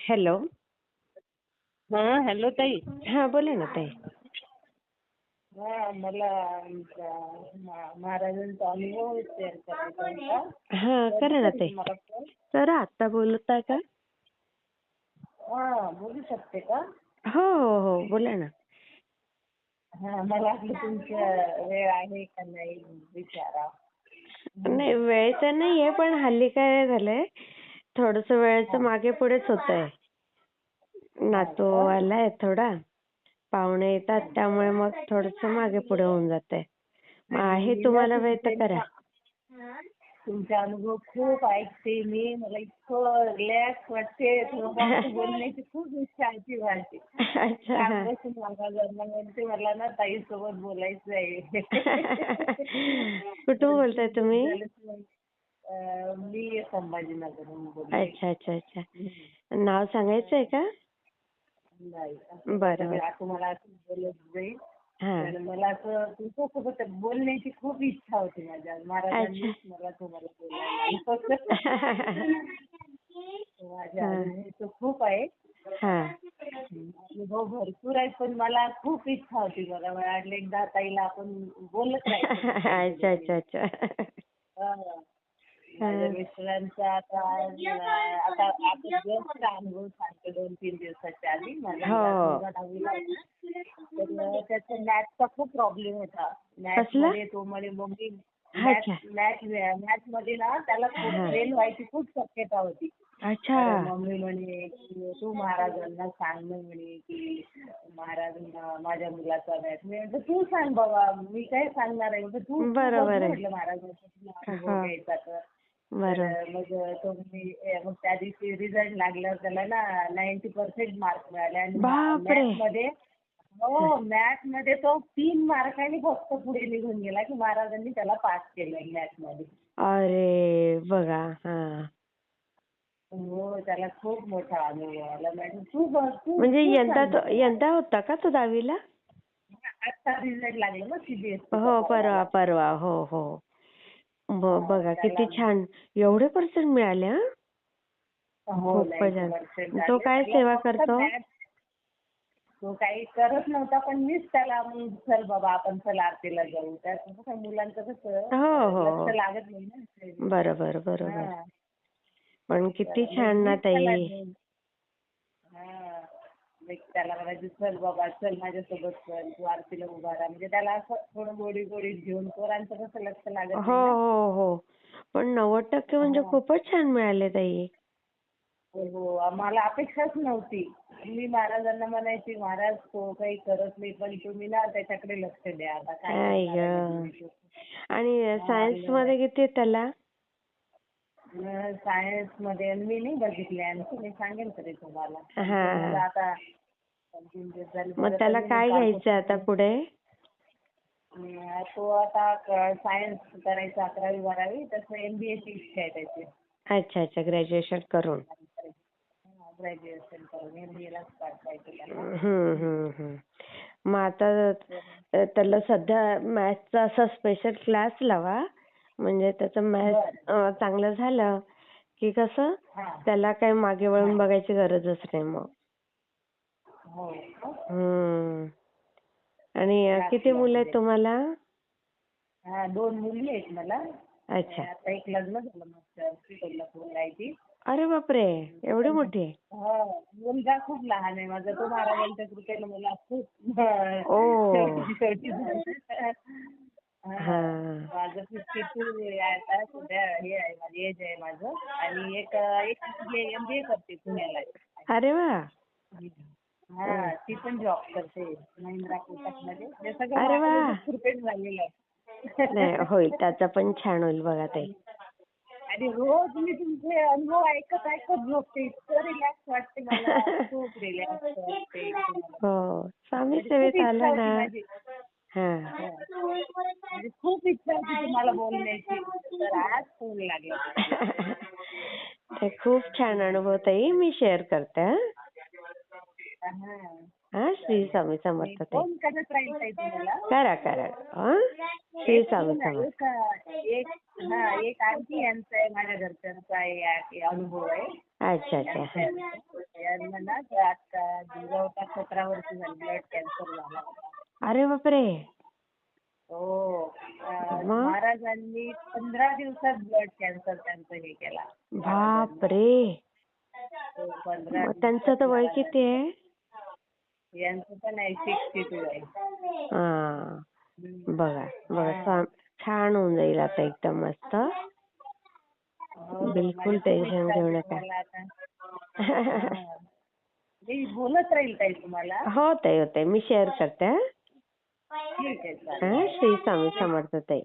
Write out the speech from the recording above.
Hello हा hello ताई. हा बोला ना ताई. हा मला आमच्या मा- महाराजांचा अनुभव शेअर करायचा होता. हा करा ना ताई. मला फोन करा आत्ता बोलताय का? हा बोलू शकते का? हो हो हो बोला ना. हा मला वाटलं तुमच्या वेळ आहे का नाही विचारा. नाही वेळ तर नाहीये पण हल्ली काय झालंय थोडस वेळेचं मागे पुढेच होतंय. नातू आलाय थोडा. पाहुणे येतात त्यामुळे मग थोडस मागे पुढे होऊन जातंय. मग आहे तुम्हाला वेळ तर करा. तुमचा अनुभव खूप ऐकते मी. मला इतकं रिलॅक्स वाटते. थोडं बोलण्याची खूप इच्छा आहे माझी. अच्छा. हा. कालपासून मला म्हणते मला ना ताई सोबत बोलायचं आहे कुठून बोलताय तुम्ही? मी संभाजीनगरहून बोलते. अच्छा अच्छा अच्छा. नाव सांगायचंय का? नाही. बरं बरं. आता तुम्हाला असं बोलत जाईल हा. तर मला असं तुमच्यासोबत बोलण्याची खूप इच्छा होती माझ्या. महाराजांनीच मला तुम्हाला बोलायला माझ्या अनुभव खूप आहे. हा. अनुभव भरपूर आहे पण मला खूप इच्छा होती बघा. मला वाटलं एकदा ताईला आपण बोलत राहायचं. अच्छा अच्छा अच्छा. हा. माझ्या मिस्टरांचा आता आता आता जस्ट अनुभव सांगते दोन तीन दिवसाच्या आधी माझा हो. मुलगा दहावीला होता. तर त्याचा मॅथचा खूप प्रॉब्लेम होता मॅथ कसला? मध्ये तो म्हणे मम्मी अच्छा. मॅथ मॅथमध्ये ना त्याला हा. फेल व्हायची खूप शक्यता होती अच्छा तर मम्मी म्हणे की तू महाराजांना सांग ना म्हणे की महाराजांना माझ्या मुलाचा मॅथ मी म्हटलं तू सांग बाबा मी काय सांगणार आहे म्हटलं तू तू बरोबर आहे. म्हटलं महाराजांचा तुला अनुभव हा. घ्यायचा तर तर मग तो मग त्या दिवशी रिझल्ट लागल्यावर त्याला ना नाईन्टी पर्सेंट मार्क मिळाले. आणि बापरे. मॅथमध्ये हो मॅथमध्ये तो तीन मार्कांनी फक्त पुढे निघून गेला की महाराजांनी त्याला पास केलं मॅथमध्ये अरे बघा हा. हो त्याला खूप मोठा अनुभव आला. मॅडम तू बघ तू म्हणजे यंदा होता का तो दहावीला? आता रिझल्ट लागला ना सीबीएसई हो परवा. परवा. हो हो. बघा किती छान एवढे पर्सेंट मिळाले हा हो खूपच 90% छान. तो काय सेवा करतो? तो काही करत नव्हता पण मीच त्याला मग चल बाबा आपण चल आरतीला जाऊ त्या मुलांचं कसं हो, हो. लक्ष लागत नाही ना बरोबर बरोबर हा. पण किती छान ना ताई हा. मग त्याला म्हणायचं चल बाबा चल माझ्यासोबत चल तू आरतीला उभा राहा म्हणजे त्याला असं थोडं गोडी गोडीत घेऊन पोरांचं कसं लक्ष लागत हो नाही ना. हो हो पण नव्वद टक्के म्हणजे हा. खूपच छान मिळाले ताई हो हो मला अपेक्षाच नव्हती मी महाराजांना म्हणायची महाराज तो काही करत नाही पण तुम्ही ना त्याच्याकडे लक्ष द्या आता काय आई करणार आहे गं. तुम्ही? आणि सायन्समध्ये किती आहे त्याला सायन्समध्ये मी नाही बघितले आणखी मी सांगेन तरी तुम्हाला. हा. मला आता दोन तीन दिवस झाले मग त्याला काय घ्यायचं आता पुढे? तो आता सायन्स करायचा अकरावी बारावी तसं एमबीए ची इच्छा आहे त्याची. अच्छा अच्छा. ग्रॅज्युएशन करून. ग्रॅज्युएशन करून एमबीए लाच पाठवायचं त्याला. हम्म हम्म हम्म. मग आता अ, त्याला सध्या मॅथ्सचा असा स्पेशल क्लास लावा. म्हणजे त्याचं मॅथ्स चांगलं झालं की कसं त्याला काही मागे वळून बघायची गरजच नाही मग. हो? हम्म. आणि किती मुलं आहेत तुम्हाला? हा दोन मुली आहेत मला. अच्छा. आता एक लग्न झालं कोल्हापूरला आहे ती अरे बापरे! एवढी मोठी? हो मुलगा खूप लहान आहे माझा. तो कृपेनं मला खूप ओ. शेवटी शेवटी झाला. हा. हा. फिफ्टी टू आता सध्या हे आहे माझी एज आहे माझं. आणि एक एक एमबीए करते पुण्याला. अरे वा. हा ती पण जॉब करते महिंद्रा कोटकमध्ये हे सगळं कृपेने झालेलं आहे. नाही होईल त्याचा पण छान होईल बघा ताई आणि रोज मी तुमचे अनुभव ऐकत ऐकत झोपते. इतकं रिलॅक्स वाटते मला. खूप रिलॅक्स वाटते. हो स्वामी सेवेत आला ना माझी. हा म्हणजे खूप इच्छा होती तुम्हाला बोलण्याची तर आज फोन लागला ते खूप छान अनुभव ताई मी शेअर करते हा. हा. हा श्री स्वामी मी समर्थ ताई. फोन करत राहील ताई तुम्हाला. करा करा. हा? श्री स्वामी समर्थ. एक एक हा एक आणखी यांचा आहे माझ्या घरच्यांचा आहे अनुभव आहे. अच्छा अच्छा. यांना ना ते आता जवळपास सतरा वर्ष झाली ब्लड कॅन्सर झाला होता अरे बापरे. हो? महाराजांनी पंधरा दिवसात ब्लड कॅन्सर त्यांचं हे केला. बापरे. हो, त्यांचं तर वय किती आहे? यांचं पण आहे सिक्स्टी टू आहे. हा. बघा बघा छान होऊन जाईल आता एकदम मस्त. हो, बिलकुल टेन्शन घेऊ नका. हा. बोलत राहील ताई तुम्हाला. हो ताई हो ताई मी शेअर करते हा. ठीक आहे चालेल हा श्री स्वामी समर्थ ताई.